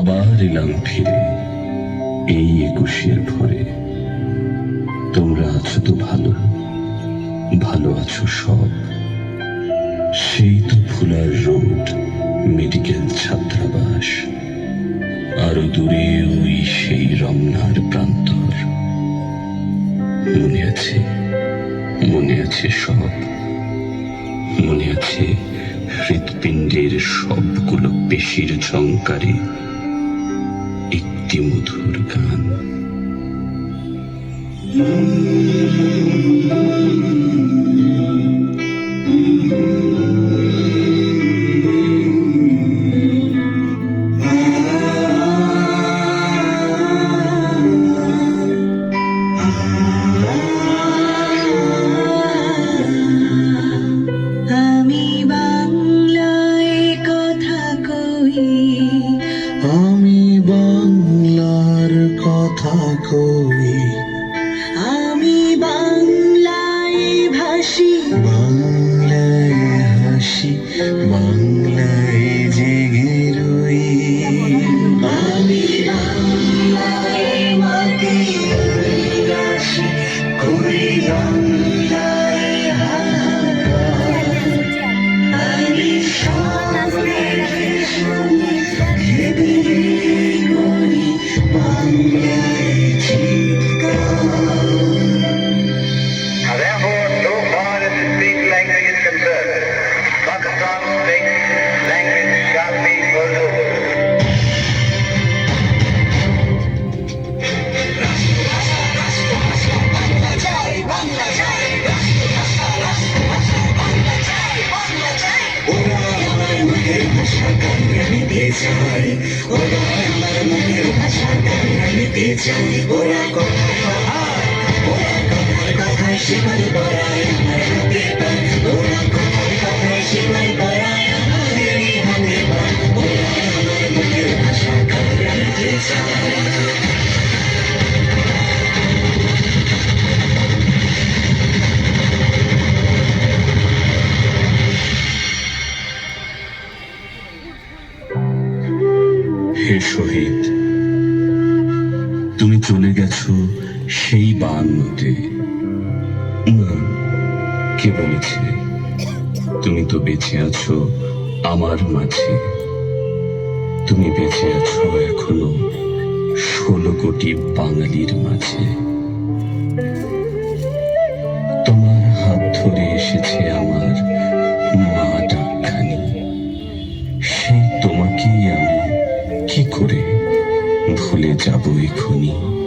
আবার এলাম ফিরে, এই একুশের ভরে। তোমরা আছো তো ভালো ভালো আছো সব। সেই তো ফুলার রোড, মেডিকেল ছাত্রাবাস। আরও দূরে ওই সেই রমনার প্রান্তর। মনে আছে মনে আছে সব। মনে আছে হৃৎপিণ্ডের সবগুলো পেশির ঝঙ্কারে একটি মধুর গান কথা কই? চাই ওরা আমার মনের ভাষা গান গাইতে চাই ওরা কথায় ওরা কথায় কথায় শিবল বড়ায় আমার হাতে পান ওরা কথায় কথায় শিবল বড়ায় আমাদের হাতে ওরা আমার মনের ভাষা গান চাই হে শহীদ তুমি চলে গেছো সেই বান্নতে না, কে বলেছে? তুমি তো বেঁচে আছো আমার মাঝে। তুমি বেঁচে আছো এখনও ষোলো কোটি বাঙালির মাঝে। তোমার হাত ধরে এসেছে সেই তোমাকেই